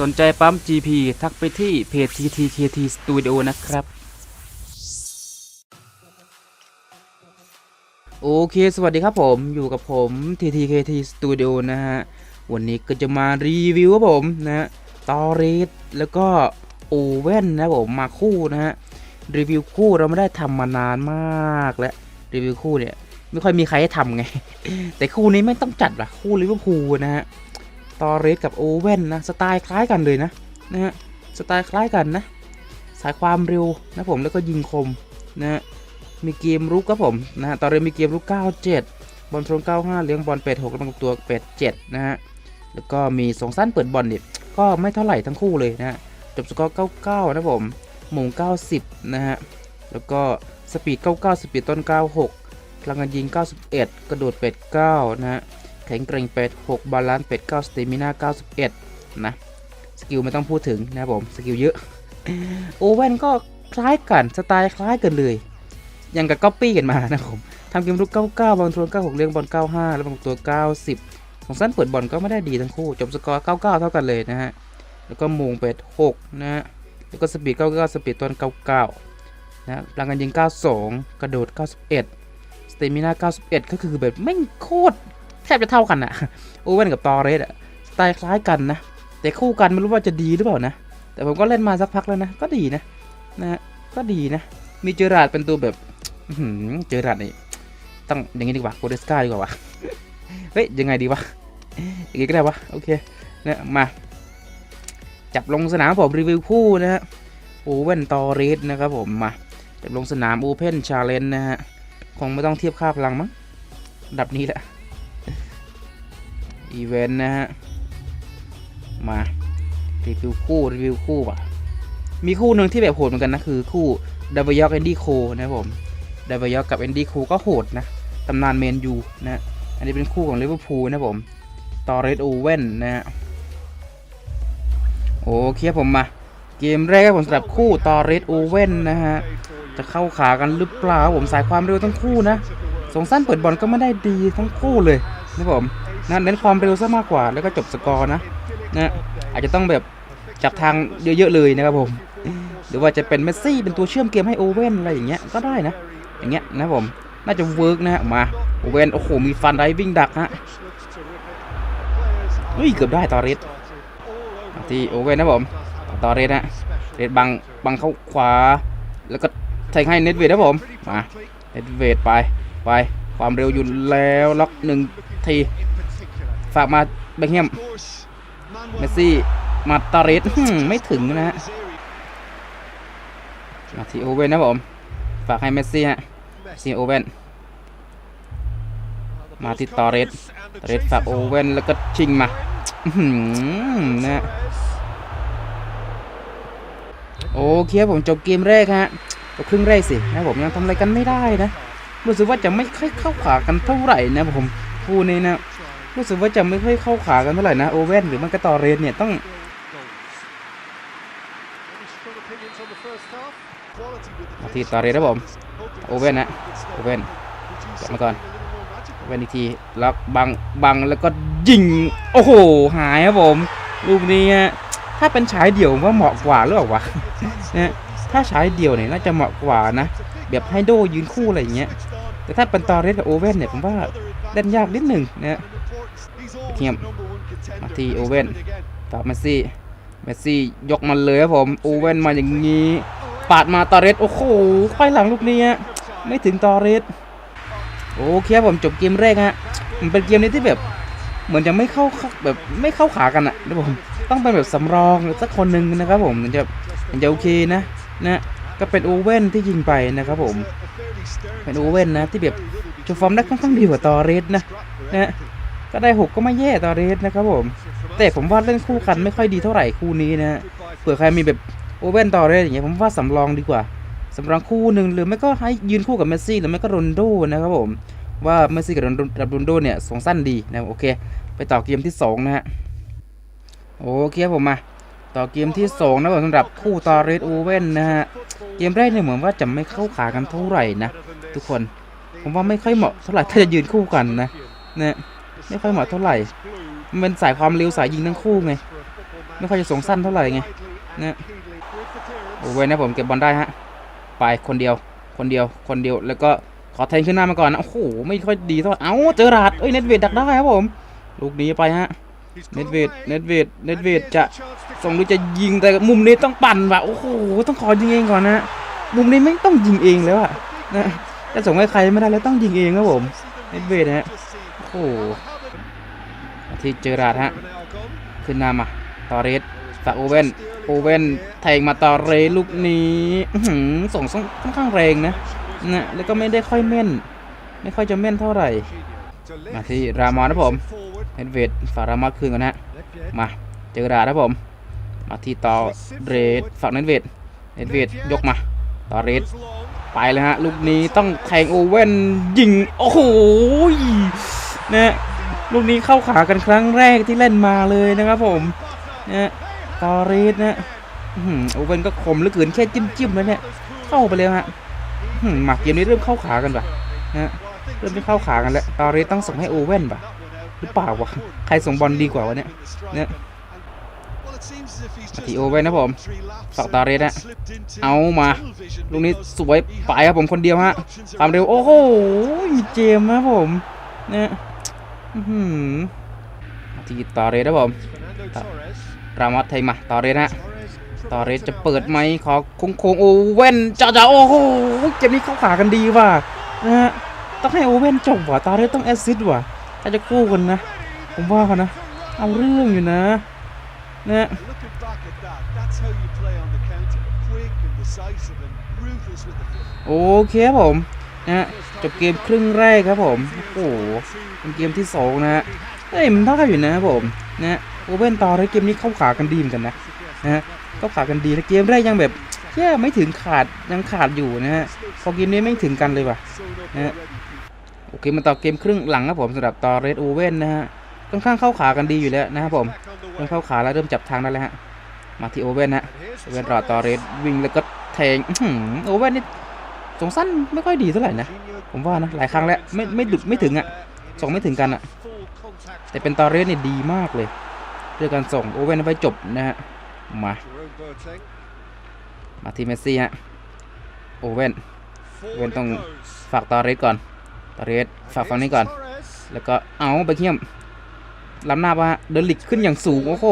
สนใจปั๊ม GP ทักไปที่เพจ TTKT Studio นะครับ โอเค สวัสดีครับผมอยู่กับผม TTKT Studio นะฮะ วันนี้ก็จะมารีวิวครับผมนะตอรีดแล้วก็โอเว่นนะผมมาคู่นะฮะ รีวิวคู่เราไม่ได้ทำมานานมากแล้ว รีวิวคู่เนี่ย ไม่ค่อยมีใครให้ทำไง แต่คู่นี้ไม่ต้องจัดว่ะคู่ลิเวอร์พูลนะฮะ ตอเรสกับโอเว่นนะ สไตล์คล้ายกันเลยนะนะฮะสไตล์คล้ายกันนะ สายความเร็วนะผมแล้วก็ยิงคมนะฮะมีเกมรุกครับผมนะฮะตอนเรนมีเกมรุก 97 บอลตรง 95 เลี้ยงบอล86แล้วมันตัว87 นะฮะแล้วก็มีสองสั้นเปิดบอลเนี่ยก็ไม่เท่าไหร่ทั้งคู่เลยนะฮะจบสกอร์ 99 นะผมหม่ง90 นะฮะแล้วก็สปีด 99 สปีดต้น 96พลังงานยิง 91 กระโดดเป็ด9นะฮะ ข็งแกรงเป็ด6บาลานซ์เป็ด9สเตมิน่า91 นะ สกิลไม่ต้องพูดถึงนะผม สกิลเยอะ โอเว่นก็คล้ายกันสไตล์คล้ายกันเลยยังกับก๊อปปี้กันมานะครับผมทำเกมรุก 99บอลทวน96 เลี้ยงบอล 95 แล้วบางตัว 90 ของสั้นเปิดบอลก็ไม่ได้ดีทั้งคู่ จบสกอร์ 99 เท่ากันเลยนะฮะ แล้วก็มงเป็ด 6 นะฮะ แล้วก็สปีด 99 สปีดต้น99 นะพลังงานยิง 92 กระโดด 91 สเตมิน่า 91 ก็คือแบบไม่งโคตร แทบจะเท่ากันอะโอเว่นกับตอเรสอะสไตล์คล้ายกันนะ แต่คู่กันไม่รู้ว่าจะดีหรือเปล่านะ แต่ผมก็เล่นมาสักพักแล้วนะ ก็ดีนะนะฮะก็ดีนะ มีเจอราดเป็นตัวแบบเจอราดนี่ต้องอย่างนี้ดีกว่าโกเดสกาดีกว่าวะเฮ้ยยังไงดีวะอย่างงี้ก็ได้วะโอเคเนี่ยมาจับลงสนามผมรีวิวคู่นะฮะโอเว่นตอเรสนะครับผมมาจับลงสนามโอเพนชาเลนจ์นะฮะคงไม่ต้องเทียบค่าพลังมั้งดับนี้แหละ อีเวนต์นะฮะ มารีวิวคู่รีวิวคู่ว่ะ มีคู่หนึ่งที่แบบโหดเหมือนกันนะ คือคู่ดาวยอกแอนดี้โคนะครับผมดาวยอกกับแอนดี้โคก็โหดนะตำนานเมนยูนะอันนี้เป็นคู่ของลิเวอร์พูลนะผมตอเรสโอเว่นนะฮะโอเคครับผมมา เกมแรกครับผมสำหรับคู่ตอเรสโอเว่นนะฮะจะเข้าขากันหรือเปล่าผมสายความเร็วทั้งคู่นะสองสั้นเปิดบอลก็ไม่ได้ดีทั้งคู่เลยนะผม นะเน้นความเร็วซะมากกว่าแล้วก็จบสกอร์นะนะอาจจะต้องแบบจับทางเยอะๆเลยนะครับผม หรือว่าจะเป็นเมสซี่เป็นตัวเชื่อมเกมให้โอเว่นอะไรอย่างเงี้ยก็ได้นะ อย่างเงี้ยนะผมน่าจะเวิร์กนะมาโอเว่นโอ้โหมีฟันไรวิ่งดักฮะเฮ้ยเกือบได้ตอริสที่โอเว่นนะผมตอริสนะเรดบังบังเข้าขวา แล้วก็แทงให้เน็ตเวทนะผมมาเน็ตเวทไปไปความเร็วอยู่แล้วล็อกหนึ่งที ฝากมาเบคแฮมเมสซี่มาตาเรสไม่ถึงนะฮะมาที่โอเว่นนะผมฝากให้เมสซี่ฮะซีโอเว่นมาที่ตอเรสตอเรสฝากโอเว่นแล้วก็ชิงมานะโอเคผมจบเกมแรกฮะก็ครึ่งแรกสินะผมยังทำอะไรกันไม่ได้นะ รู้สึกว่าจะไม่ค่อยเข้าขากันเท่าไหร่นะผมคู่นี้นะ รู้สึกว่าจะไม่ค่อยเข้าขากันเท่าไหร่นะโอเว่นหรือมันก็ต่อเรนเนี่ยต้องที่ต่อเรนนะผมโอเว่นนะโอเว่นกลับมาก่อนโอเว่นอีกทีแล้วบังบังแล้วก็ยิงโอ้โหหายครับผมลูกนี้ฮะถ้าเป็นฉายเดี่ยวว่าเหมาะกว่าหรือเปล่าวะนะถ้าฉายเดี่ยวเนี่ยน่าจะเหมาะกว่านะแบบให้โดยืนคู่อะไรอย่างเงี้ยแต่ถ้าเป็นตอเรสกับโอเว่นเนี่ยผมว่าเล่นยากนิดหนึ่งนะ เทียมมาที่โอเว่นต่อเมสซี่เมสซี่ยกมันเลยครับผมโอเว่นมาอย่างนี้ปาดมาตอเรสโอ้โหควายหลังลูกนี้ไม่ถึงตอเรสโอเคผมจบเกมแรกฮะมันเป็นเกมนี้ที่แบบเหมือนจะไม่เข้าแบบไม่เข้าขากันอะนะผมต้องเป็นแบบสำรองสักคนหนึ่งนะครับผมถึงจะถึงจะโอเคนะนะก็เป็นโอเว่นที่ยิงไปนะครับผมเป็นโอเว่นนะที่แบบโชว์ฟอร์มได้ค่อนข้างดีกว่าตอเรสนะนะ ก็ได้หกก็ไม่แย่ตอเรสนะครับผม แต่ผมว่าเล่นคู่กันไม่ค่อยดีเท่าไหร่คู่นี้นะเผื่อใครมีแบบโอเว่นตอเรสอย่างเงี้ยผมว่าสำรองดีกว่าสำรองคู่หนึ่งหรือไม่ก็ให้ยืนคู่กับเมสซี่หรือไม่ก็โรนโดนะครับผมว่าเมสซี่กับโรนลโดกับโรนโดเนี่ยสองสั้นดีนะโอเค ไปต่อเกมที่สองนะฮะโอเคผมมาต่อเกมที่2นะสำหรับคู่ตอเรสโอเว่นนะฮะเกมแรกเนี่ยเหมือนว่าจะไม่เข้าขากันเท่าไหร่นะ ทุกคนผมว่าไม่ค่อยเหมาะเท่าไหร่ถ้าจะยืนคู่กันนะนะ ไม่ค่อยเหมาะเท่าไหร่ มันเป็นสายความเร็วสายยิงทั้งคู่ไง ไม่ค่อยจะส่งสั้นเท่าไหร่ไงนะโอเว่นะผมเก็บบอลได้ฮะ ไปคนเดียว คนเดียว คนเดียว แล้วก็ขอแทงขึ้นหน้ามาก่อนนะ โอ้โห ไม่ค่อยดีเท่าไหร่เอ้า เจอราดเอ้ย เน็ตเวดดักได้ครับผม ลูกนี้ไปฮะ เน็ตเวดเน็ตเวดเน็ตเวดจะส่งหรือจะยิงแต่มุมนี้ต้องปั่นว่ะ โอ้โห ต้องขอยิงเองก่อนนะ มุมนี้ไม่ต้องยิงเองแล้วอะนะจะส่งให้ใครไม่ได้แล้วต้องยิงเองครับผม เน็ตเวดฮะ โอ้โห ที่เจอราดฮะขึ้นน้ามาตอเรสตาโอเว่นโอเว่นแทงมาตอเรสลูกนี้อื้อหือส่งค่อนข้างแรงนะนะแล้วก็ไม่ได้ค่อยแม่น ไม่ค่อยจะแม่นเท่าไหร่ มาที่รามอนนะผมเน็ตเวดฝากรามอสคืนก่อนนะมาเจอราดครับผม มาที่ต่อเรดฝากเน็ตเวดเน็ตเวดยกมาต่อเรดไปเลยฮะลูกนี้ต้องแทงโอเว่นยิงโอ้โหนะ ลูกนี้เข้าขากันครั้งแรกที่เล่นมาเลยนะครับผมเนะต่อเรดนะอื้อหือโอเว่นก็คมเหลือเกินแค่จิ้มๆแล้วเนี่ยเข้าไปเลยฮะหมักเกมนี้เริ่มเข้าขากันป่ะนะเริ่มไม่เข้าขากันแล้วตอเรดต้องส่งให้โอเว่นป่ะหรือเปล่าวะใครส่งบอลดีกว่าวะเนี่ยเนี่ยติโอไว้นะผมฝากตาเรสนะเอามาลูกนี้สวยไปครับผมคนเดียวฮะความเร็วโอ้โหเจมนะผมเนี่ย ที่ตอเรสนะผมรามอสไทยมาตอเรสฮะตอเรสจะเปิดไหมขอโค้งโค้งๆโอเว่นจ้าจ้าโอ้โหเกมนี้เข้าขากันดีว่ะนะฮะต้องให้โอเว่นจบว่ะตอเรสต้องแอสซิสต์ว่ะถ้าจะคู่กันนะ ผมว่าเขานะ เอาเรื่องอยู่นะนะโอเคครับผม นะฮะจบเกมครึ่งแรกครับผมโอ้โหเป็นเกมที่สองนะฮะเฮ้ยมันเท่ากันอยู่นะครับผมนะโอเว่นต่อในเกมนี้เข้าขากันดีเหมือนกันนะนะฮะเข้าขากันดีแล้วเกมแรกยังแบบแย่ไม่ถึงขาดยังขาดอยู่นะฮะพอเกมนี้ไม่ถึงกันเลยว่ะนะฮะโอเคมาต่อเกมครึ่งหลังครับผมสำหรับต่อเรดโอเว่นนะฮะค่อนข้างเข้าขากันดีอยู่แล้วนะครับผมเริ่มเข้าขาแล้วเริ่มจับทางได้แล้วฮะมาที่โอเว่นนะโอเว่นรอต่อเรดวิ่งแล้วก็แทงโอเว่นนี่ ส่งสั้นไม่ค่อยดีเท่าไหร่นะ ผมว่านะหลายครั้งแล้วไม่ไม่ดุดไม่ถึงอะส่งไม่ถึงกันอะ แต่เป็นตอเรสเนี่ยดีมากเลยเรื่องการส่งโอเว่นไปจบนะฮะมามาทีเมสซี่ฮะโอเว่นเว้นต้องฝากตอเรสก่อนตอเรสฝากฝั่งนี้ก่อน แล้วก็เอาไปเขี้ยมล้ำหน้าปะฮะเดินหลิกขึ้นอย่างสูงโอ้โห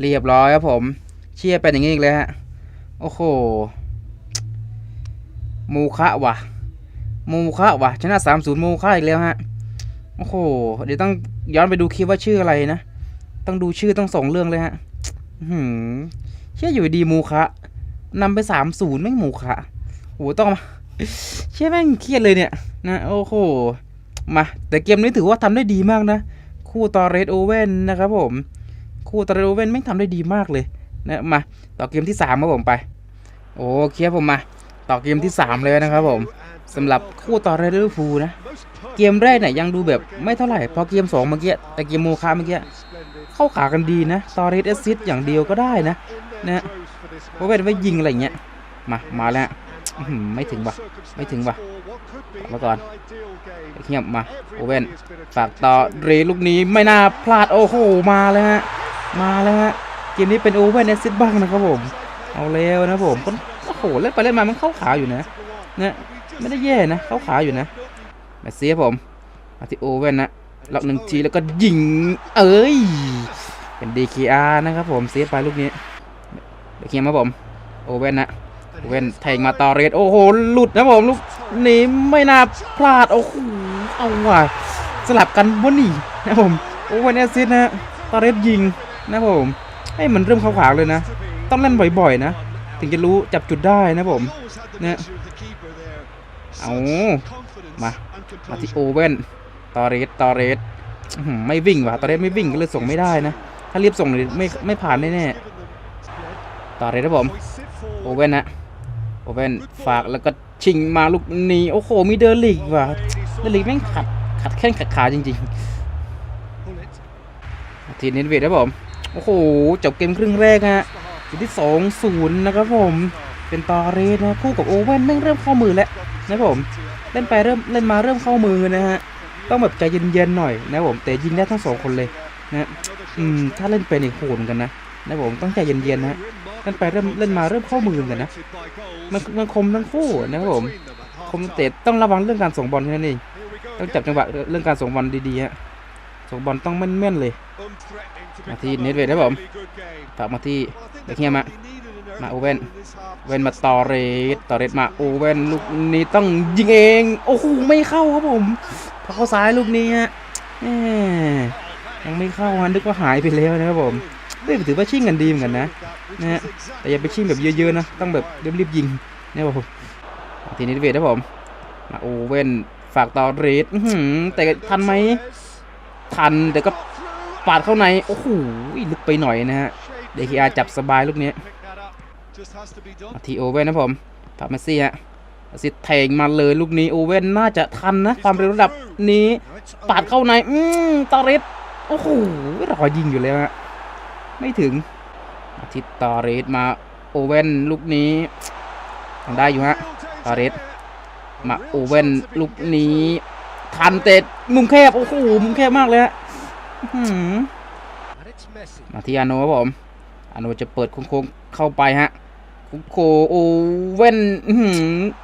เรียบร้อยครับผม เชียร์เป็นอย่างนี้อีกเลยฮะ โอ้โหมูคะวะมูคะวะชนะสามศูนย์มูคะอีกแล้วฮะ โอ้โห เดี๋ยวต้องย้อนไปดูคลิปว่าชื่ออะไรนะ ต้องดูชื่อต้องส่งเรื่องเลยฮะหือเชื่ออยู่ดีมูคะนำไปสามศูนย์ไม่มูคะโอ้โหต้องมาเชื่อแม่งเครียดเลยเนี่ยนะ โอ้โห มา แต่เกมนี้ถือว่าทำได้ดีมากนะ คู่ต่อเรดโอเว่นนะครับผม คู่ต่อเรดโอเว่นแม่งทำได้ดีมากเลย นะมาต่อเกมที่สามครับผมไป โอเคผมมา ต่อเกมที่สามเลยนะครับผมสำหรับคู่ต่อเรดเดอร์ฟูลนะ เกมแรกเนี่ยยังดูแบบไม่เท่าไหร่พอเกมสองเมื่อกี้แต่เกมโมคาเมื่อกี้เข้าขากันดีนะตอเรสแอซิสอย่างเดียวก็ได้นะนะเพราะว่าไม่ยิงอะไรเงี้ยมามาแล้วฮะไม่ถึงว่ะไม่ถึงว่ะมาก่อนเงียบมาโอเว่นฝากต่อเรลูกนี้ไม่น่าพลาดโอ้โหมาแล้วฮะมาแล้วฮะ กมนี้เป็นโอเว่นแอสซิสบ้างนะครับผม เอาแล้วนะผมก็โอ้โหเล่นไปเล่นมามันเข้าขาอยู่นะนะไม่ได้แย่นะเข้าขาอยู่นะแมสซี่ผมมาที่โอเว่นนะล็อกหนึ่งทีแล้วก็ยิง เอ้ย เป็น DKR นะครับผมเซฟไปลูกนี้เดี๋ยวเคียมครับผม โอเว่นนะโอเว่นแทงมาตอเรดโอ้โหหลุดนะผมลูกนี้ไม่น่าพลาดโอ้โหเอาว่ะสลับกันบนนี่นะผมโอเว่นแอซิสนะตอเรดยิงนะผม ให้มันเริ่มเข้าขางเลยนะ ต้องเล่นบ่อยๆนะ ถึงจะรู้จับจุดได้นะผมเนี่ยเอามามาที่โอเว่นตอเรสตอเรสไม่วิ่งว่ะตอเรสไม่วิ่งก็เลยส่งไม่ได้นะ ถ้ารีบส่งเลยไม่ไม่ผ่านแน่ๆตอเรสครับผมโอเว่นนะโอเว่นฝากแล้วก็ชิงมาลูกนี้โอ้โหมีเดอร์ลิกว่ะเดอร์ลิกแม่งขัดขัดแข้งขัดขาจริงๆทีนิดเวทครับผม โอ้โหจบเกมครึ่งแรกฮะอยู่ที่สองศูนย์นะครับผมเป็นตอเรสนะคู่กับโอเว่นแม่งเริ่มเข้ามือแล้วนะครับผมเล่นไปเริ่มเล่นมาเริ่มเข้ามือนะฮะต้องแบบใจเย็นๆหน่อยนะครับผมแต่ยิงได้ทั้งสองคนเลยนะอืมถ้าเล่นเป็นอีกโหดเหมือนกันนะนะผมต้องใจเย็นๆนะเล่นไปเริ่มเล่นมาเริ่มเข้ามือเหมือนกันนะมันมันคมทั้งคู่นะครับผมคมเตะต้องระวังเรื่องการส่งบอลแค่นั้นเองต้องจับจังหวะเรื่องการส่งบอลดีๆฮะส่งบอลต้องแม่นๆเลย มาที่เน็ตเวทครับผมฝากมาที่เด็กเฮียมามาโอเว่นเว้นมาตอเรสตอเรสมาโอเว่นลูกนี้ต้องยิงเองโอ้โหไม่เข้าครับผมพอเข้าซ้ายลูกนี้ฮะยังไม่เข้าฮะนึกว่าหายไปแล้วนะครับผมเฮ้ยถือว่าชิ่งกันดีเหมือนกันนะนะฮะแต่อย่าไปชิ่งแบบเยอะๆนะต้องแบบรีบๆยิงนะครับผมทีนี้เวทครับผมมาโอเว่นฝากตอเรสแต่ทันไหมทันแต่ก็ ปาดเข้าใน โอ้โหลึกไปหน่อยนะฮะเดคิอาจับสบายลูกนี้ทีโอเว่นนะผมฝากเมสซี่ฮะเมสซี่แทงมาเลยลูกนี้โอเว่นน่าจะทันนะ ความเร็วระดับนี้ปาดเข้าใน อืมตอเรสโอ้โหรอยิงอยู่แล้วฮะไม่ถึงมาที่ตอเรสมาโอเว่นลูกนี้ทำได้อยู่ฮะตอเรสมาโอเว่นลูกนี้ทันเตะมุมแคบโอ้โหมุมแคบมากเลยฮะ มาที่อาโนครับผมอาโนจะเปิดโค้งเข้าไปฮะโอ้โหโอเว่น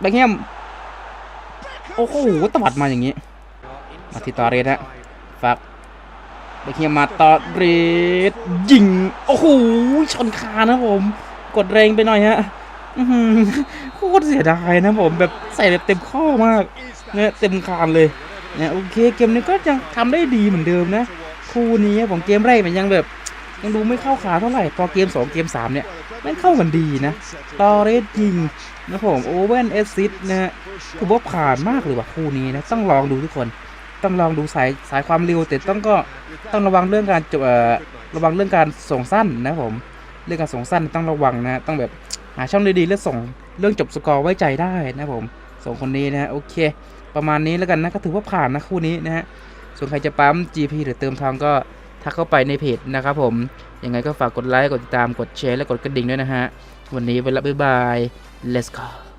แบงแฮมโอ้โหตวัดมาอย่างนี้ มาที่ตอเรสฮะฝากแบงแฮมมาตอเรสยิง โอ้โหชนคานนะผม กดแรงไปหน่อยฮะโคตรเสียดายนะผมแบบใส่แบบเต็มข้อมากเนี่ยเต็มคานเลยเนี่ยโอเคเกมนี้ก็ยังทำได้ดีเหมือนเดิมนะ คู่นี้ผมเกมแรกมันยังแบบยังดูไม่เข้าขาเท่าไหร่พอเกม 2 เกม 3 เนี่ยม่งเข้ากันดีนะตอเรสยิงนะผมโอเว่นเอซิสนะฮะถือว่าผ่านมากเลยว่ะคู่นี้นะต้องลองดูทุกคนต้องลองดูสายสายความเร็วแต่ต้องก็ต้องระวังเรื่องการจบเอ่อระวังเรื่องการส่งสั้นนะผมเรื่องการส่งสั้นต้องระวังนะต้องแบบหาช่องดีๆแล้วส่งเรื่องจบสกอร์ไว้ใจได้นะผมส่งคนนี้นะฮะโอเค ประมาณนี้แล้วกันนะก็ถือว่าผ่านนะคู่นี้นะฮะ ส่วนใครจะปั๊ม GP หรือเติมทองก็ทักเข้าไปในเพจนะครับผม ยังไงก็ฝากกดไลค์ กดติดตาม กดแชร์ และกดกระดิ่งด้วยนะฮะ วันนี้ไปละบ๊ายบาย let's go